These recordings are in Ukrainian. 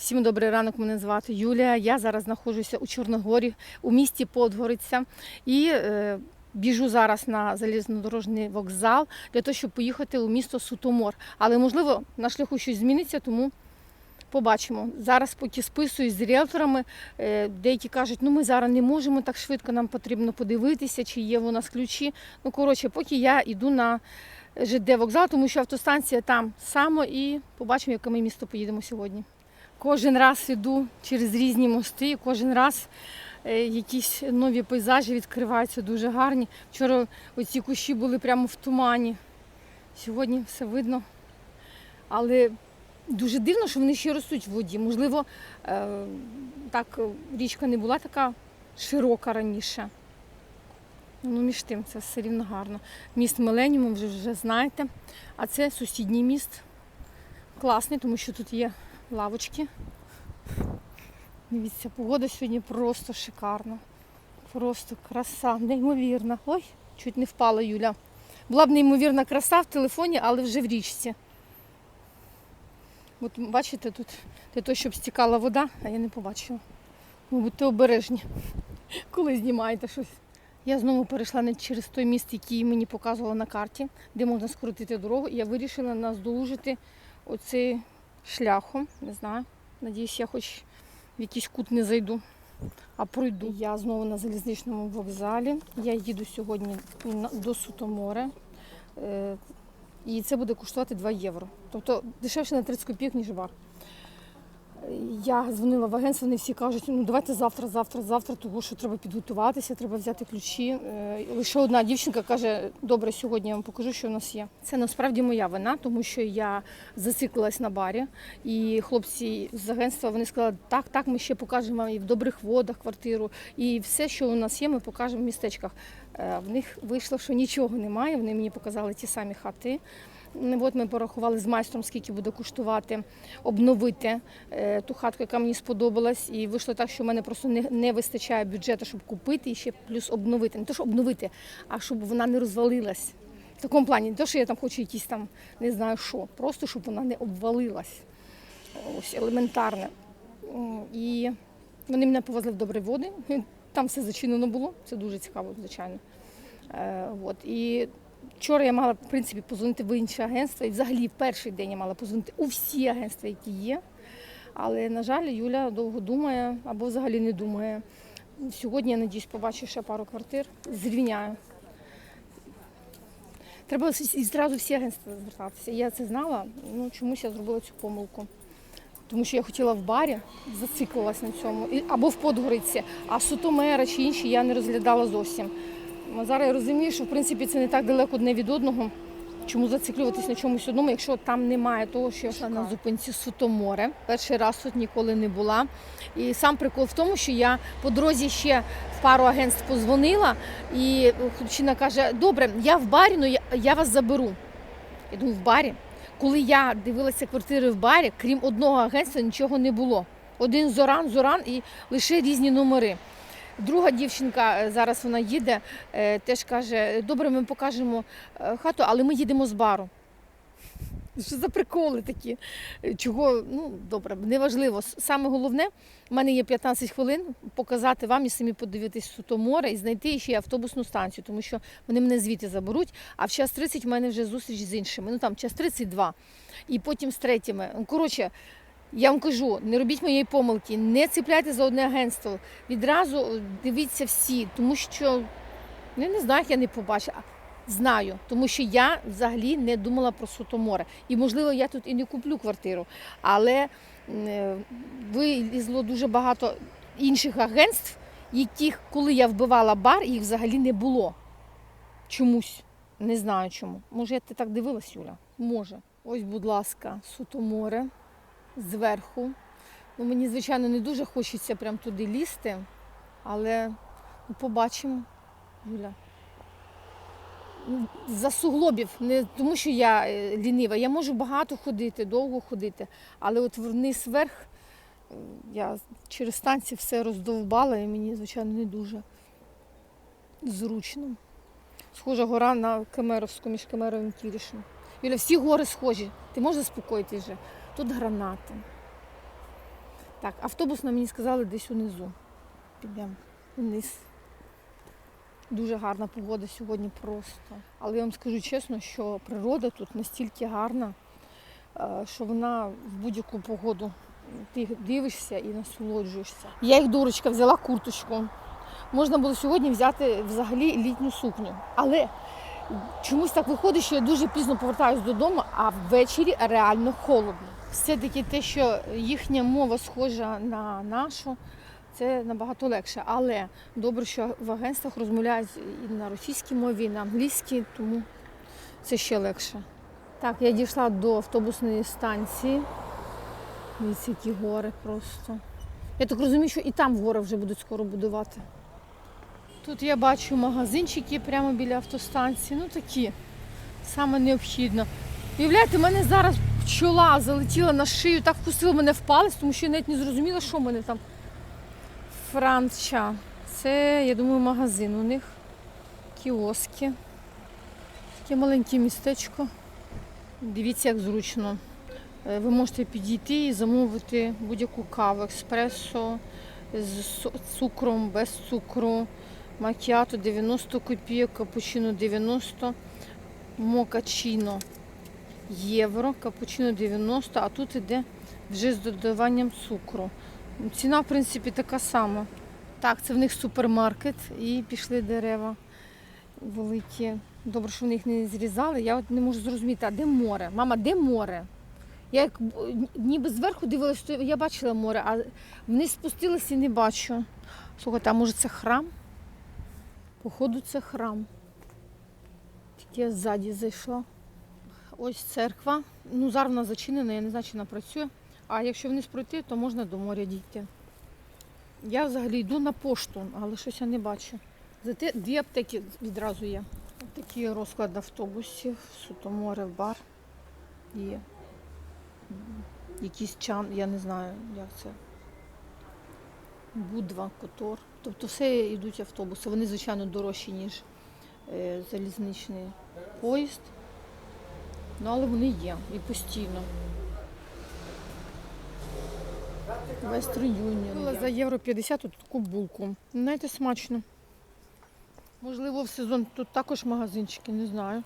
Всім добрий ранок, мене звати Юлія. Я зараз знаходжуся у Чорногорі, у місті Подгориця. І е, біжу зараз на залізнодорожний вокзал для того, щоб поїхати у місто Сутомор. Але можливо на шляху щось зміниться, тому побачимо. Зараз поки списуюсь з ріелторами. Е, деякі кажуть, ну ми зараз не можемо так швидко, нам потрібно подивитися, чи є у нас ключі. Ну, коротше, поки я йду на ЖД вокзал, тому що автостанція там само і побачимо, яке ми місто поїдемо сьогодні. Кожен раз іду через різні мости, і кожен раз е, якісь нові пейзажі відкриваються дуже гарні. Вчора оці кущі були прямо в тумані. Сьогодні все видно. Але дуже дивно, що вони ще ростуть в воді. Можливо, е, так річка не була така широка раніше. Ну, між тим, це все рівно гарно. Міст Миленіум, вже, вже знаєте. А це сусідній міст. Класний, тому що тут є лавочки. Дивіться, погода сьогодні просто шикарна. Просто краса, неймовірна. Ой, чуть не впала Юля. Була б неймовірна краса в телефоні, але вже в річці. От бачите, тут для того, щоб стікала вода, а я не побачила. Ну, будьте обережні, коли знімаєте щось. Я знову перейшла не через той міст, який мені показувала на карті, де можна скоротити дорогу. І я вирішила наздолужити оцей шляхом. Не знаю. Надіюсь, я хоч в якийсь кут не зайду, а пройду. Я знову на залізничному вокзалі. Я їду сьогодні до Сутоморе. І це буде коштувати 2 євро. Тобто дешевше на 30 копійок, ніж бар. Я дзвонила в агентство, вони всі кажуть, ну давайте завтра, завтра, завтра, тому що треба підготуватися, треба взяти ключі. Лише одна дівчинка каже, добре, сьогодні я вам покажу, що в нас є. Це насправді моя вина, тому що я зациклилась на барі, і хлопці з агентства вони сказали, так, так, ми ще покажемо вам і в добрих водах квартиру, і все, що у нас є, ми покажемо в містечках. Е, В них вийшло, що нічого немає. Вони мені показали ті самі хати. От ми порахували з майстром, скільки буде коштувати обновити е, ту хатку, яка мені сподобалась. І вийшло так, що в мене просто не, не вистачає бюджету, щоб купити і ще плюс обновити. Не то, що обновити, а щоб вона не розвалилась. В такому плані, не то, що я там хочу якісь там, не знаю що, просто щоб вона не обвалилась. Ось елементарне. І вони мене повезли в добрі води. Там все зачинено було. Це дуже цікаво, звичайно. Е, от. І вчора я мала, в принципі, позвонити в інші агентства. І взагалі в перший день я мала позвонити у всі агентства, які є. Але, на жаль, Юля довго думає або взагалі не думає. Сьогодні, я надіюсь, побачу ще пару квартир. Зрівняю. Треба зразу всі агентства звертатися. Я це знала, ну чомусь я зробила цю помилку. Тому що я хотіла в барі, зациклилась на цьому, або в Подгориці, а Сутомера чи інші я не розглядала зовсім. Зараз я розумію, що в принципі це не так далеко одне від одного. Чому зациклюватись на чомусь одному, якщо там немає того, що я йшла на зупинці Сутоморе. Перший раз тут ніколи не була. І сам прикол в тому, що я по дорозі ще в пару агентств позвонила, і хлопчина каже: Добре, я в барі, але я, я вас заберу. Я думаю, в барі. Коли я дивилася квартири в барі, крім одного агентства, нічого не було. Один Зоран, Зоран і лише різні номери. Друга дівчинка, е, зараз вона їде, е, теж каже: добре, ми покажемо е, хату, але ми їдемо з бару. Що за приколи такі? Чого, ну добре, неважливо. Саме головне, в мене є 15 хвилин показати вам і самі подивитись суто море і знайти ще автобусну станцію, тому що вони мене звідти заберуть. А в час 30 в мене вже зустріч з іншими. Ну там час 32. І потім з третіми. Коротше, я вам кажу, не робіть моєї помилки, не цепляйте за одне агентство. Відразу е, дивіться всі, тому що ну, я не знаю, як я не побачила. Знаю, тому що я взагалі не думала про Сутоморе. І можливо, я тут і не куплю квартиру. Але е, вилізло дуже багато інших агентств, яких, коли я вбивала бар, їх взагалі не було. Чомусь. Не знаю чому. Може, я ти так дивилась, Юля? Може. Ось, будь ласка, Сутоморе зверху. Ну, мені, звичайно, не дуже хочеться прям туди лізти, але ну, побачимо, Юля. Ну, За суглобів, не тому що я е, лінива. Я можу багато ходити, довго ходити, але от вниз вверх е, я через станції все роздовбала і мені, звичайно, не дуже зручно. Схожа гора на Кемеровську між Кемеровим і Кірішем. Юля, всі гори схожі. Ти можеш заспокоїтись вже? Тут гранати. Так, автобусна мені сказали десь унизу. Підемо вниз. Дуже гарна погода сьогодні просто. Але я вам скажу чесно, що природа тут настільки гарна, е, що вона в будь-яку погоду ти дивишся і насолоджуєшся. Я їх дурочка взяла курточку. Можна було сьогодні взяти взагалі літню сукню. Але чомусь так виходить, що я дуже пізно повертаюся додому, а ввечері реально холодно. Все-таки те, що їхня мова схожа на нашу, це набагато легше. Але добре, що в агентствах розмовляють і на російській мові, і на англійській, тому це ще легше. Так, я дійшла до автобусної станції. Дивіться, які гори просто. Я так розумію, що і там гори вже будуть скоро будувати. Тут я бачу магазинчики прямо біля автостанції. Ну такі, саме необхідно. Уявляєте, в мене зараз пчола залетіла на шию, так вкусила мене в палець, тому що я навіть не зрозуміла, що в мене там. Франча. Це, я думаю, магазин у них. Кіоски. Таке маленьке містечко. Дивіться, як зручно. Е, Ви можете підійти і замовити будь-яку каву, еспресо з цукром, без цукру, макіато 90 копійок, капучино 90, мокачино євро, капучино 90, а тут іде вже з додаванням цукру. Ціна, в принципі, така сама. Так, це в них супермаркет і пішли дерева великі. Добре, що вони їх не зрізали. Я от не можу зрозуміти, а де море? Мама, де море? Я як ніби зверху дивилася, що я бачила море, а вниз спустилася і не бачу. Слухайте, а може це храм? Походу, це храм. Тільки я ззаді зайшла. Ось церква. Ну, зараз вона зачинена, я не знаю, чи вона працює. А якщо вниз пройти, то можна до моря дійти. Я взагалі йду на пошту, але щось я не бачу. Зате дві аптеки відразу є. Такий розклад автобусів, Сутоморе, бар є. Якийсь чан, я не знаю, як це. Будва, Котор. Тобто все йдуть автобуси. Вони, звичайно, дорожчі, ніж е, залізничний поїзд. Ну, але вони є і постійно. Western Union. За євро 50 тут таку булку. Знаєте, смачно. Можливо, в сезон тут також магазинчики, не знаю,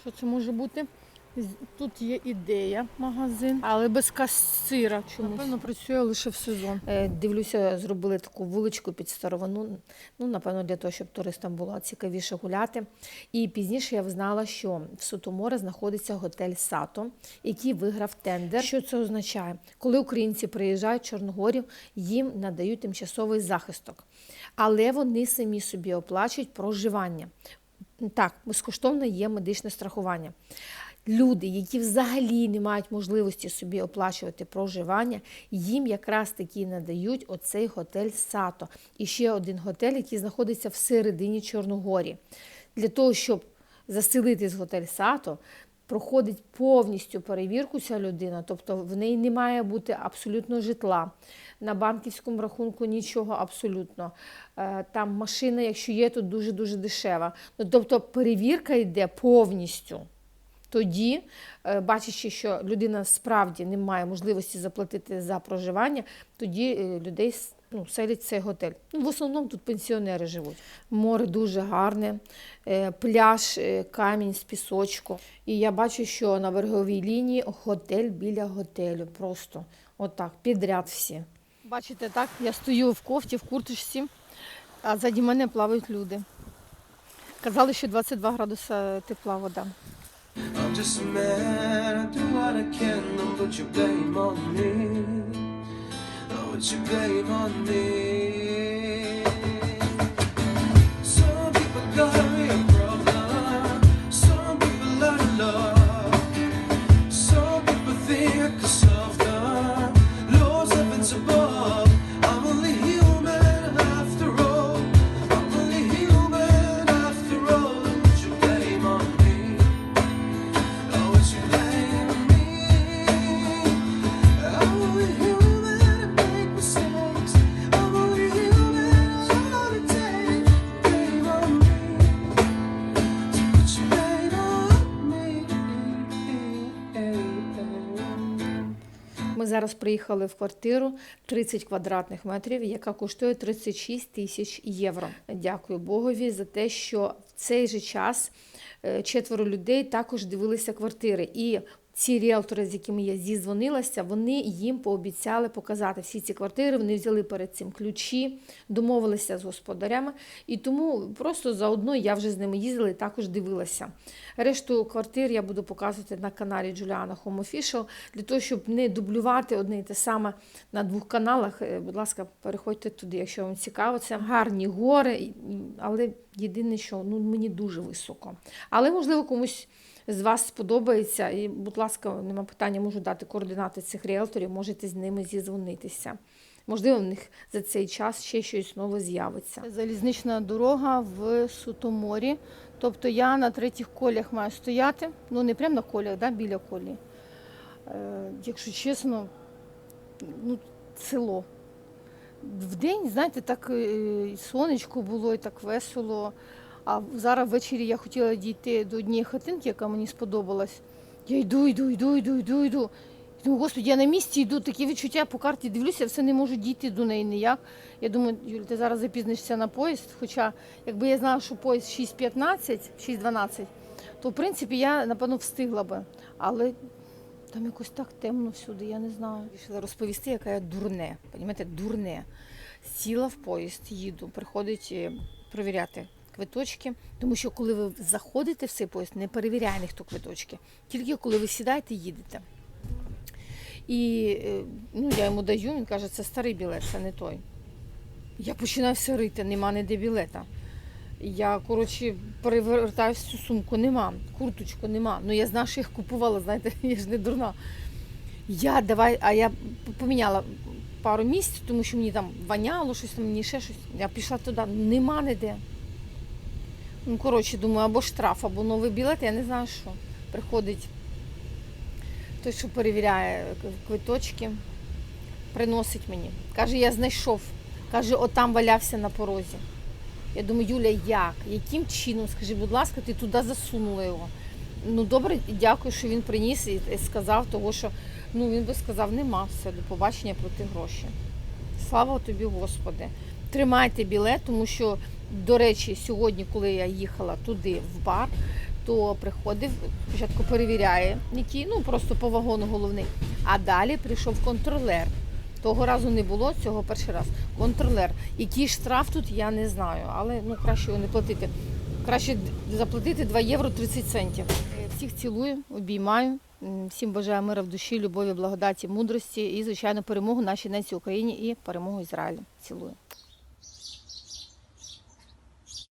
що це може бути. Тут є ідея магазин, але без касира чомусь. Напевно, працює лише в сезон. Е, Дивлюся, зробили таку вуличку під старовину. Ну, напевно, для того, щоб туристам було цікавіше гуляти. І пізніше я взнала, що в Сутоморе знаходиться готель Сато, який виграв тендер. Що це означає? Коли українці приїжджають в Чорногорів, їм надають тимчасовий захисток, але вони самі собі оплачують проживання. Так, безкоштовно є медичне страхування. Люди, які взагалі не мають можливості собі оплачувати проживання, їм якраз таки надають оцей готель Сато. І ще один готель, який знаходиться всередині Чорногорії. Для того, щоб заселитись в готель Сато, проходить повністю перевірку ця людина, тобто в неї не має бути абсолютно житла. На банківському рахунку нічого абсолютно. Е, Там машина, якщо є, то дуже-дуже дешева. Ну, тобто перевірка йде повністю. Тоді, е, бачачи, що людина справді не має можливості заплатити за проживання, тоді е, людей ну, селять цей готель. Ну, в основному тут пенсіонери живуть. Море дуже гарне, е, пляж, камінь з пісочку. І я бачу, що на береговій лінії готель біля готелю. Просто отак, підряд всі. Бачите, так, я стою в кофті, в курточці, а ззаді мене плавають люди. Казали, що 22 градуса тепла вода. I'm just a man, I do what I can, don't put your blame on me. Don't put your blame on me. Some people got зараз приїхали в квартиру 30 квадратних метрів, яка коштує 36 тисяч євро. Дякую Богові за те, що в цей же час е, четверо людей також дивилися квартири. І ці ріелтори, з якими я зізвонилася, вони їм пообіцяли показати всі ці квартири. Вони взяли перед цим ключі, домовилися з господарями, і тому просто заодно я вже з ними їздила і також дивилася. Решту квартир я буду показувати на каналі Juliana Home Official, для того, щоб не дублювати одне і те саме на двох каналах. Е, Будь ласка, переходьте туди, якщо вам цікаво. Це гарні гори, але єдине, що ну, мені дуже високо. Але можливо комусь з вас сподобається. І, будь ласка, нема питання, можу дати координати цих ріелторів, можете з ними зізвонитися. Можливо, в них за цей час ще щось нове з'явиться. Залізнична дорога в Сутоморі. Тобто я на третіх колях маю стояти. Ну не прямо на колях, да, біля колії. Е, якщо чесно, ну, село. Вдень, знаєте, так е, і сонечко було і так весело. А зараз ввечері я хотіла дійти до однієї хатинки, яка мені сподобалась. Я йду, йду, йду, йду, йду, йду. І думаю, господи, я на місці йду, такі відчуття по карті дивлюся, все не можу дійти до неї ніяк. Я думаю, Юль, ти зараз запізнишся на поїзд. Хоча, якби я знала, що поїзд 6.15, 6.12, то в принципі я, напевно, встигла би. Але там якось так темно всюди, я не знаю. Вирішила розповісти, яка я дурне. Понімаєте, дурне. Сіла в поїзд, їду, приходить е, перевіряти квиточки. Тому що коли ви заходите в цей поїзд, не перевіряє ніхто квиточки. Тільки коли ви сідаєте, їдете. І е, ну, я йому даю, він каже, це старий білет, це не той. Я починаю рити, нема ніде білета. Я, коротше, перевертаю всю сумку, нема, курточку нема. Ну я знаю, що їх купувала, знаєте, я ж не дурна. Я давай, а я поміняла пару місць, тому що мені там воняло щось, мені ще щось. Я пішла туди, нема ніде. Ну, коротше, думаю, або штраф, або новий білет, я не знаю що. Приходить той, що перевіряє квиточки, приносить мені. Каже, я знайшов. Каже, отам валявся на порозі. Я думаю, Юля, як? Яким чином? Скажи, будь ласка, ти туди засунула його. Ну добре, дякую, що він приніс і сказав, того, що ну він би сказав, нема все, до побачення плати гроші. Слава тобі, Господи. Тримайте білет, тому що, до речі, сьогодні, коли я їхала туди в бар, то приходив, спочатку перевіряє, який, ну просто по вагону головний. А далі прийшов контролер. Того разу не було, цього перший раз. Контролер. Який штраф тут, я не знаю, але ну краще його не платити. Краще заплатити 2 євро 30 центів. Е, Всіх цілую, обіймаю. Всім бажаю мира в душі, любові, благодаті, мудрості і, звичайно, перемогу нашій нації Україні і перемогу Ізраїлю. Цілую.